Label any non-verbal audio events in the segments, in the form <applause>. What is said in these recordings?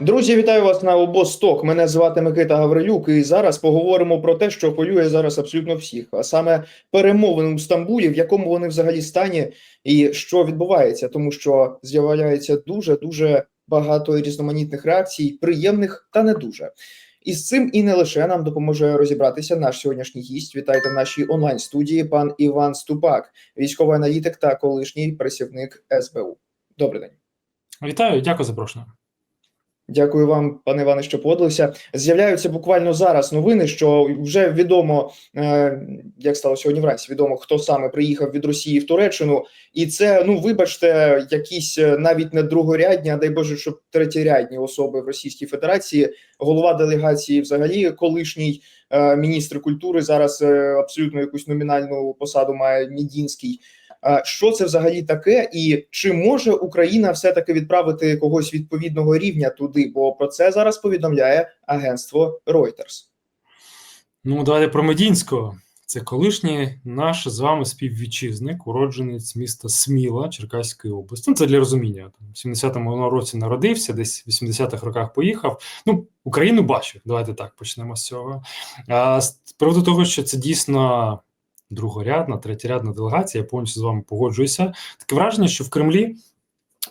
Друзі, вітаю вас на обосток. Мене звати Микита Гаврилюк, і зараз поговоримо про те, що хвилює зараз абсолютно всіх, а саме перемовини у Стамбулі, в якому вони взагалі стані, і що відбувається, тому що з'являється дуже дуже багато різноманітних реакцій, приємних та не дуже. І з цим і не лише нам допоможе розібратися наш сьогоднішній гість. Вітайте в нашій онлайн студії. Пан Іван Ступак, військовий аналітик та колишній працівник СБУ. Добрий день. Вітаю, дякую за запрошення. Дякую вам, пане Іване, що погодилися. З'являються буквально зараз новини, що вже відомо, е, як стало сьогодні вранці, відомо, хто саме приїхав від Росії в Туреччину, і це, ну вибачте, якісь е, навіть не другорядні, а дай Боже, щоб третєрядні особи в Російській Федерації, голова делегації, взагалі, колишній е, міністр культури, зараз абсолютно якусь номінальну посаду має Мідінський. Що це взагалі таке, і чи може Україна все-таки відправити когось відповідного рівня туди? Бо про це зараз повідомляє агентство Reuters. Ну, давайте про Медінського. Це колишній наш з вами співвітчизник, уродженець міста Сміла Черкаської області. Ну, це для розуміння. В 70-му році народився, десь в 80-х роках поїхав. Ну, Україну бачив. Давайте так почнемо з цього. А з приводу того, що це дійсно другорядна, третєрядна делегація, я повністю з вами погоджуюся. Таке враження, що в Кремлі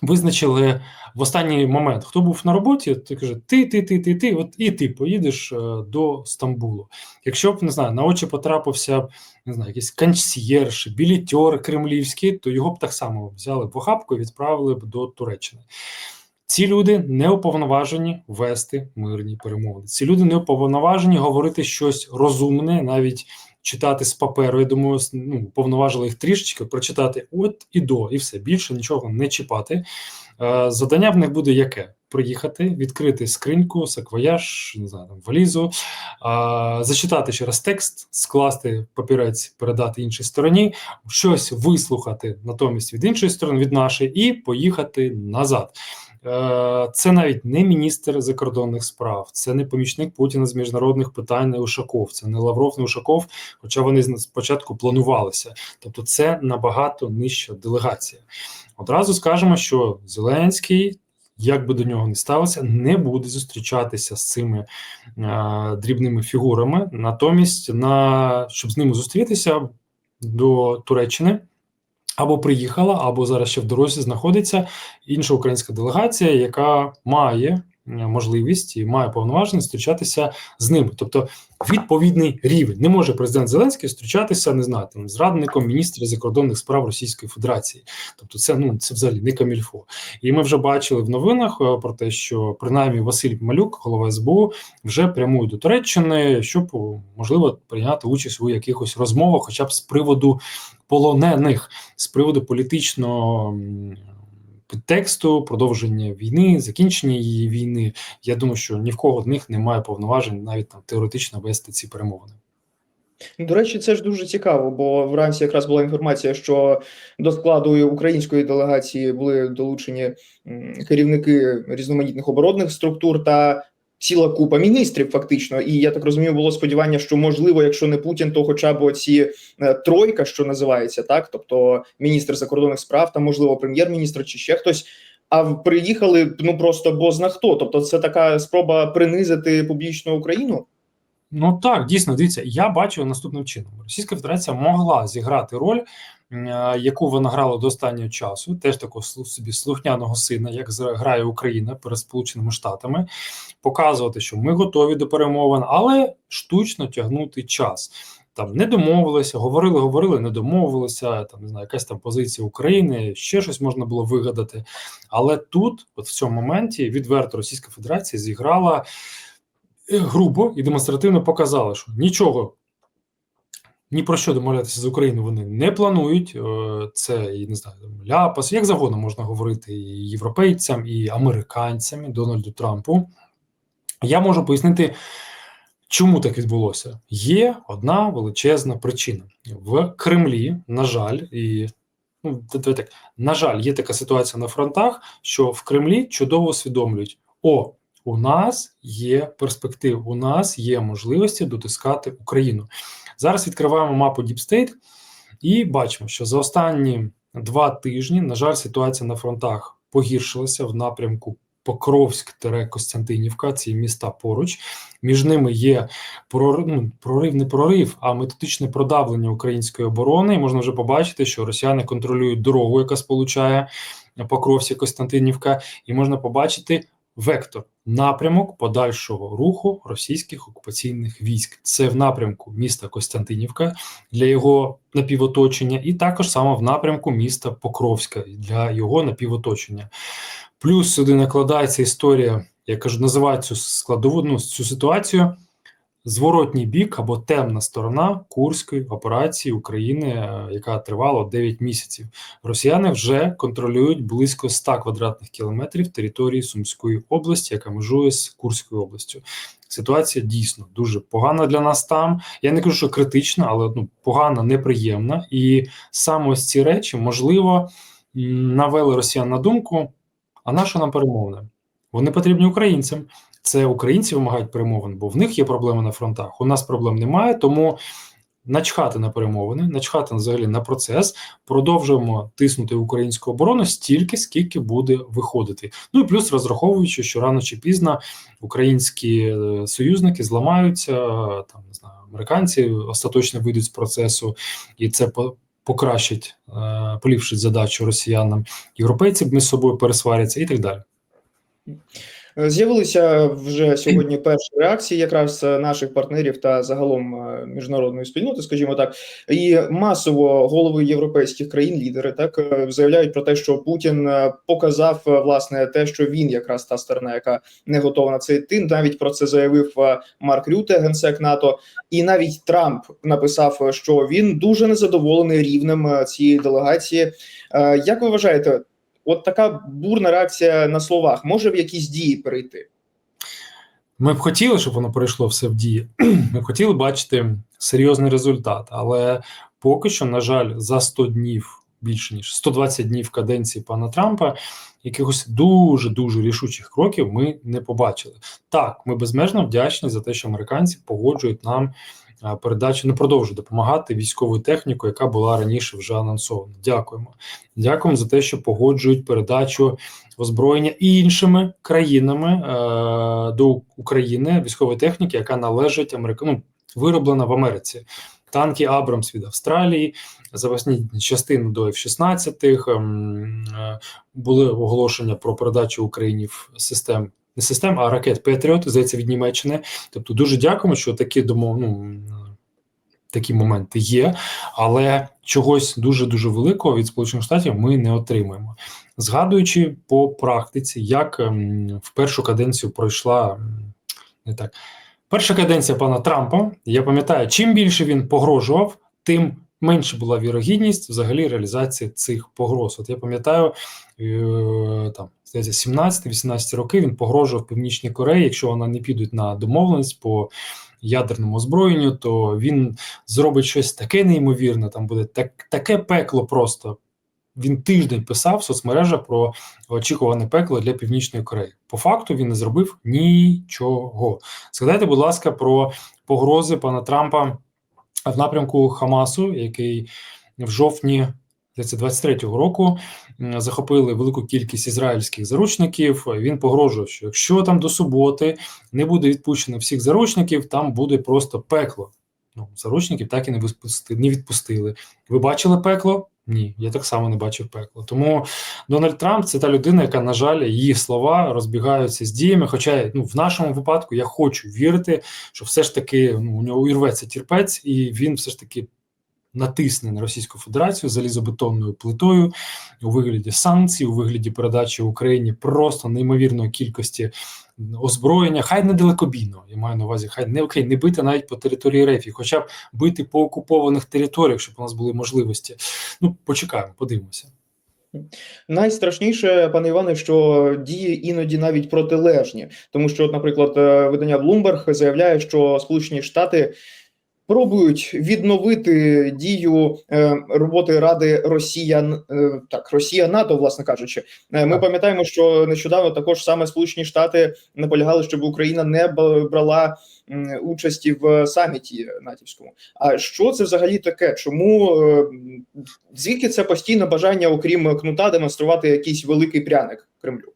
визначили в останній момент, хто був на роботі, ти каже: ти, ти, ти, ти, ти, от і ти поїдеш е, до Стамбулу. Якщо б не знаю, на очі потрапився не знаю, якийсь канцьєрш, білітер кремлівський, то його б так само взяли в охапку і відправили б до Туреччини. Ці люди не уповноважені вести мирні перемовини. Ці люди не уповноважені говорити щось розумне, навіть читати з паперу. Я думаю, ну, повноважили їх трішечки прочитати от і до, і все більше нічого не чіпати. Е, Завдання в них буде яке? Приїхати, відкрити скриньку, саквояж, не знаю, там, валізу, е, зачитати ще раз текст, скласти папірець, передати іншій стороні, щось вислухати натомість від іншої сторони, від нашої, і поїхати назад. Е, це навіть не міністр закордонних справ, це не помічник Путіна з міжнародних питань не Ушаков, це не Лавров, не Ушаков, хоча вони спочатку планувалися. Тобто, це набагато нижча делегація. Одразу скажемо, що Зеленський. Як би до нього не ставився, не буде зустрічатися з цими е, дрібними фігурами. Натомість, на щоб з ними зустрітися до Туреччини, або приїхала, або зараз ще в дорозі знаходиться інша українська делегація, яка має можливість і має повноваження зустрічатися з ними. Тобто відповідний рівень не може президент Зеленський зустрічатися, не знаю, там з радником міністра закордонних справ Російської Федерації. Тобто, це ну це взагалі не камільфо. І ми вже бачили в новинах е, про те, що принаймні Василь Малюк, голова СБУ, вже прямує до Туреччини, щоб можливо прийняти участь у якихось розмовах, хоча б з приводу полонених, з приводу політичного підтексту, продовження війни, закінчення її війни. Я думаю, що ні в кого з них немає повноважень навіть там теоретично вести ці перемовини. До речі, це ж дуже цікаво, бо вранці якраз була інформація, що до складу української делегації були долучені керівники різноманітних оборонних структур та ціла купа міністрів, фактично. І я так розумію, було сподівання, що можливо, якщо не Путін, то хоча б оці е, тройка, що називається, так тобто міністр закордонних справ, та можливо прем'єр-міністр чи ще хтось. А приїхали ну просто бозна хто. Тобто, це така спроба принизити публічну Україну. Ну так, дійсно, дивіться, я бачу наступним чином: Російська Федерація могла зіграти роль, яку вона грала до останнього часу, теж такого собі слухняного сина, як грає Україна перед Сполученими Штатами, показувати, що ми готові до перемовин, але штучно тягнути час. Там не домовилися, говорили, говорили, не домовилися. Там не знаю, якась там позиція України, ще щось можна було вигадати. Але тут, от в цьому моменті, відверто Російська Федерація зіграла грубо і демонстративно показала, що нічого ні про що домовлятися з Україною вони не планують. Е, це і не знаю, ляпас, як завгодно можна говорити і європейцям, і американцям, і Дональду Трампу. Я можу пояснити, чому так відбулося. Є одна величезна причина в Кремлі. На жаль, і ну так, на жаль, є така ситуація на фронтах, що в Кремлі чудово усвідомлюють: о, у нас є перспектив, у нас є можливості дотискати Україну. Зараз відкриваємо мапу Deep State і бачимо, що за останні два тижні, на жаль, ситуація на фронтах погіршилася в напрямку Покровськ-Костянтинівка, ці міста поруч. Між ними є прорив, ну, прорив, не прорив, а методичне продавлення української оборони. І можна вже побачити, що росіяни контролюють дорогу, яка сполучає Покровськ-Костянтинівка, і можна побачити вектор напрямок подальшого руху російських окупаційних військ. Це в напрямку міста Костянтинівка для його напівоточення, і також саме в напрямку міста Покровська для його напівоточення. Плюс сюди накладається історія, я кажу, називаю цю складову ну, цю ситуацію. Зворотній бік або темна сторона Курської операції України, е, яка тривала 9 місяців. Росіяни вже контролюють близько 100 квадратних кілометрів території Сумської області, яка межує з Курською областю. Ситуація дійсно дуже погана для нас там. Я не кажу, що критична, але ну погана, неприємна. І саме ось ці речі можливо навели росіян на думку. А на що нам перемовини? Вони потрібні українцям. Це українці вимагають перемовин, бо в них є проблеми на фронтах. У нас проблем немає, тому начхати на перемовини, начхати взагалі на процес. Продовжуємо тиснути українську оборону стільки, скільки буде виходити. Ну і плюс розраховуючи, що рано чи пізно українські е, союзники зламаються, там не знаю, американці остаточно вийдуть з процесу, і це по. Покращить, е, поліпшить задачу росіянам, європейці між собою пересваряться і так далі. Е, З'явилися вже сьогодні перші реакції, якраз е, наших партнерів та загалом е, міжнародної спільноти, скажімо так, і масово голови європейських країн, лідери так заявляють про те, що Путін показав власне те, що він якраз та сторона, яка не готова на це йти. Навіть про це заявив Марк Рюте, генсек НАТО, і навіть Трамп написав, що він дуже незадоволений рівнем цієї делегації. Як ви вважаєте? От така бурна реакція на словах може в якісь дії перейти. Ми б хотіли, щоб воно перейшло все в дії. Ми б хотіли бачити серйозний результат, але поки що, на жаль, за 100 днів більше ніж 120 днів каденції пана Трампа. Якихось дуже дуже рішучих кроків ми не побачили. Так, ми безмежно вдячні за те, що американці погоджують нам передачу, не продовжують допомагати військовою технікою, яка була раніше вже анонсована. Дякуємо. Дякуємо за те, що погоджують передачу озброєння іншими країнами е, до України військової техніки, яка належить Америка... ну, вироблена в Америці. Танки Абрамс від Австралії, запасні частини до F-16, ем, е, були оголошення про передачу Україні систем не систем, а ракет Петріот, здається, від Німеччини. Тобто, дуже дякуємо, що такі домов, ну, такі моменти є, але чогось дуже дуже великого від Сполучених Штатів ми не отримуємо. Згадуючи по практиці, як ем, в першу каденцію пройшла не так. Перша каденція пана Трампа, я пам'ятаю, чим більше він погрожував, тим менше була вірогідність взагалі реалізації цих погроз. От я пам'ятаю, е, там здається, 17-18 роки він погрожував Північній Кореї, якщо вона не підуть на домовленість по ядерному озброєнню, то він зробить щось таке неймовірне. Там буде так, таке пекло просто. Він тиждень писав в соцмережах про очікуване пекло для Північної Кореї. По факту він не зробив нічого. Згадайте, будь ласка, про погрози пана Трампа в напрямку Хамасу, який в жовтні 2023 року захопили велику кількість ізраїльських заручників. Він погрожував, що якщо там до суботи не буде відпущено всіх заручників, там буде просто пекло. Ну, заручників так і. Не відпустили. Ви бачили пекло? Ні, я так само не бачив пекло. Тому Дональд Трамп це та людина, яка, на жаль, її слова розбігаються з діями. Хоча ну, в нашому випадку я хочу вірити, що все ж таки ну, у нього урветься терпець, і він все ж таки натисне на Російську Федерацію залізобетонною плитою у вигляді санкцій, у вигляді передачі Україні просто неймовірної кількості озброєння, хай не далекобійно. Я маю на увазі, хай не окей, не бити навіть по території РФ, хоча б бити по окупованих територіях, щоб у нас були можливості. Ну, почекаємо, подивимося. Найстрашніше, пане Іване, що дії іноді навіть протилежні, тому що, наприклад, е, видання Bloomberg заявляє, що Сполучені Штати пробують відновити дію е, роботи Ради Росія е, так Росія НАТО, власне кажучи. Е, Ми Так. пам'ятаємо, що нещодавно також саме Сполучені Штати наполягали, щоб Україна не брала участі в саміті натівському. А що це взагалі таке? Чому е, звідки це постійне бажання, окрім кнута, демонструвати якийсь великий пряник Кремлю?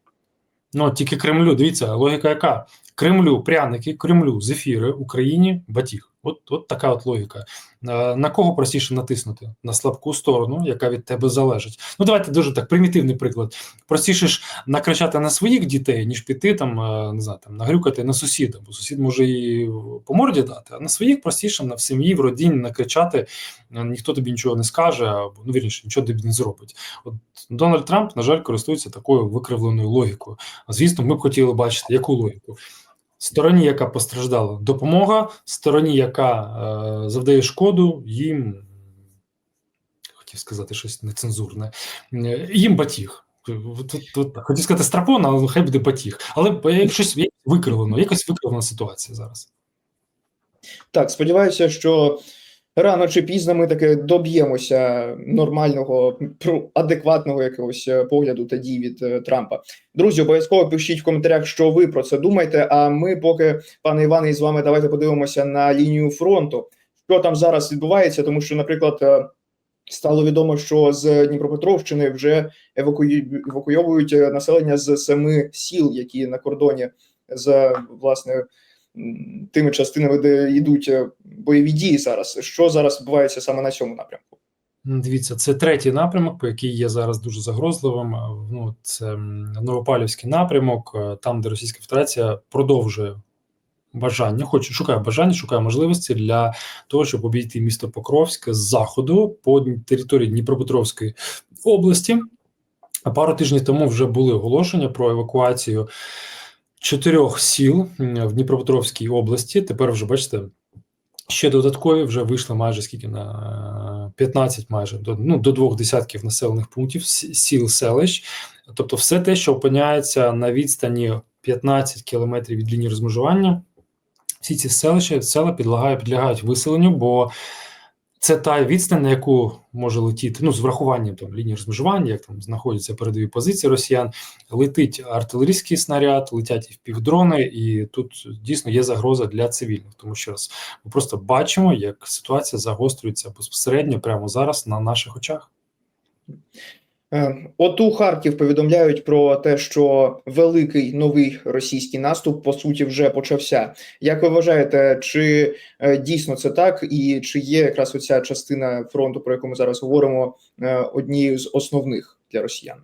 Ну, тільки Кремлю, дивіться, логіка яка? Кремлю пряники, Кремлю зефіри, Україні батіг. От, от така от логіка. Е, На кого простіше натиснути? На слабку сторону, яка від тебе залежить. Ну, давайте дуже так примітивний приклад. Простіше ж накричати на своїх дітей, ніж піти там, е, не знаю, там нагрюкати на сусіда, бо сусід може і по морді дати, а на своїх простіше на в сім'ї, в родині накричати, е, ніхто тобі нічого не скаже, або ну вірніше, нічого тобі не зробить. От Дональд Трамп, на жаль, користується такою викривленою логікою. А звісно, ми б хотіли бачити, яку логіку. Стороні, яка постраждала, допомога, стороні, яка е, завдає шкоду, їм хотів сказати щось нецензурне, е, їм батіг. Хотів сказати страпон, але хай буде батіг. Але щось викривлено, якось викривлена ситуація зараз. Так, сподіваюся, що рано чи пізно ми таки доб'ємося нормального, адекватного якогось е, погляду та дій від е, Трампа. Друзі, обов'язково пишіть в коментарях, що ви про це думаєте. А ми, поки пане Іване, із вами давайте подивимося на лінію фронту, що там зараз відбувається, тому що, наприклад. е, Стало відомо, що з Дніпропетровщини вже евакуйовують населення з семи сіл, які на кордоні з власне тими частинами, де йдуть е, бойові дії зараз. Що зараз відбувається саме на цьому напрямку? Дивіться, це третій напрямок, по який є зараз дуже загрозливим. Е, Ну, це Новопалівський напрямок, е, там, де Російська Федерація продовжує бажання, хоче шукає бажання, шукає можливості для того, щоб обійти місто Покровське з заходу по території Дніпропетровської області. Пару тижнів тому вже були оголошення про евакуацію чотирьох сіл в Дніпропетровській області. Тепер вже бачите. Ще додаткові вже вийшли майже скільки на е, 15 майже до ну до двох десятків населених пунктів сіл селищ. Тобто, все те, що опиняється на відстані 15 кілометрів від лінії розмежування, всі ці селища села підлягають, підлягають виселенню, бо це та відстань, на яку може летіти, ну з врахуванням там лінії розмежування, як там знаходяться передові позиції росіян, летить артилерійський снаряд, летять і впівдрони, і тут дійсно є загроза для цивільних. Тому що раз ми просто бачимо, як ситуація загострюється безпосередньо прямо зараз на наших очах. Е, От у Харків повідомляють про те, що великий новий російський наступ по суті вже почався. Як ви вважаєте, чи е, дійсно це так, і чи є якраз оця частина фронту, про яку ми зараз говоримо, е, однією з основних для росіян?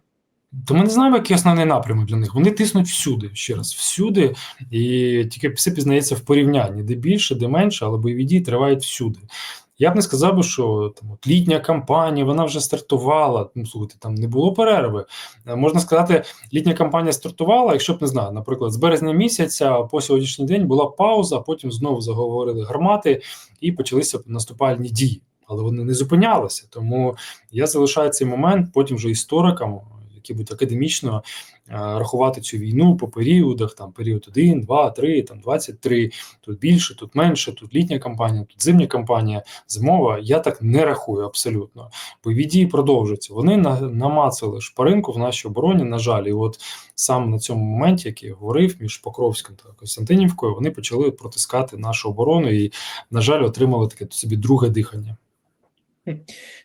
То ми не знаємо, який основний напрямок для них. Вони тиснуть всюди, ще раз, всюди, і тільки все пізнається в порівнянні, де більше, де менше, але бойові дії тривають всюди. Я б не сказав би, що там от літня кампанія вона вже стартувала. Ну, слухайте, там не було перерви. Е, Можна сказати, літня кампанія стартувала, якщо б не знаю, наприклад, з березня місяця по сьогоднішній день була пауза, потім знову заговорили гармати і почалися наступальні дії. Але вони не зупинялися. Тому я залишаю цей момент потім вже історикам, які будуть академічно е, рахувати цю війну по періодах, там період 1, 2, 3, там 23, тут більше, тут менше, тут літня кампанія, тут зимня кампанія, зимова. Я так не рахую абсолютно. Бойові дії продовжуються. Вони на, намацали шпаринку в нашій обороні, на жаль, і от саме на цьому моменті, який я говорив, між Покровським та Костянтинівкою, вони почали протискати нашу оборону і, на жаль, отримали таке собі друге дихання.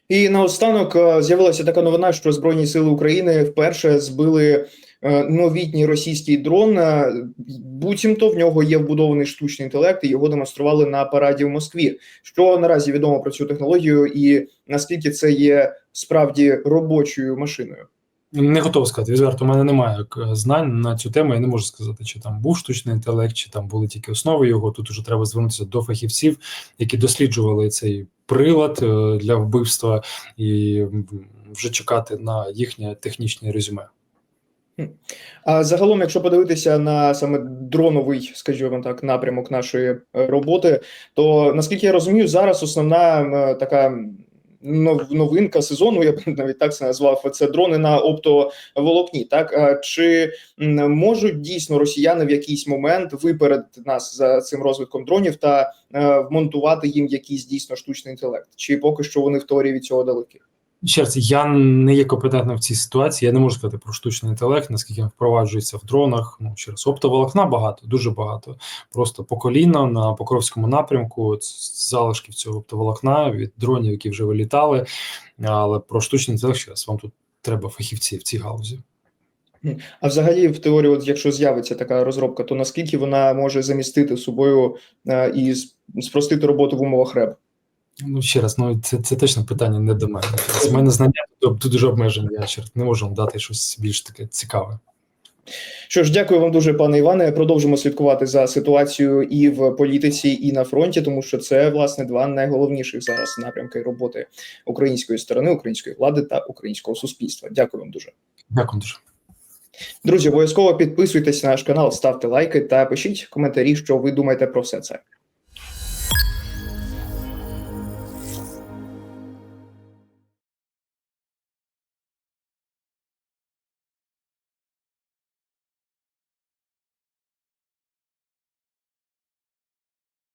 І наостанок е, з'явилася така новина, що Збройні сили України вперше збили е, новітній російський дрон. Е, Буцімто в нього є вбудований штучний інтелект, і його демонстрували на параді в Москві. Що наразі відомо про цю технологію, і наскільки це є справді робочою машиною? Не готовий сказати. Відверто, у мене немає е, знань на цю тему. Я не можу сказати, чи там був штучний інтелект, чи там були тільки основи його. Тут уже треба звернутися до фахівців, які досліджували цей прилад е, для вбивства, і вже чекати на їхнє технічне резюме. А загалом, якщо подивитися на саме дроновий, скажімо так, напрямок нашої е, роботи, то наскільки я розумію, зараз основна така новинка сезону, я б <laughs> навіть так це назвав, це дрони на оптоволокні. Так чи можуть дійсно росіяни в якийсь момент випередити нас за цим розвитком дронів та е, вмонтувати їм якийсь дійсно штучний інтелект? Чи поки що вони в теорії від цього далекі? Ще раз, я не є компетентним в цій ситуації. Я не можу сказати про штучний інтелект, наскільки він впроваджується в дронах. Ну ще раз, оптоволокна багато, дуже багато. Просто по коліна на Покровському напрямку залишків цього оптоволокна від дронів, які вже вилітали. Але про штучний інтелект ще раз вам тут треба фахівці в цій галузі. А взагалі, в теорії, от якщо з'явиться така розробка, то наскільки вона може замістити собою е, і спростити роботу в умовах РЕБ? Ну, ще раз, ну це, це точно питання не до мене. З мене знання тут, дуже обмежені. Я ще не можу вам дати щось більш таке цікаве. Що ж, дякую вам дуже, пане Іване. Продовжимо слідкувати за ситуацією і в політиці, і на фронті, тому що це власне два найголовніших зараз напрямки роботи української сторони, української влади та українського суспільства. Дякую вам дуже. Дякую дуже. Друзі, обов'язково підписуйтесь на наш канал, ставте лайки та пишіть коментарі, що ви думаєте про все це.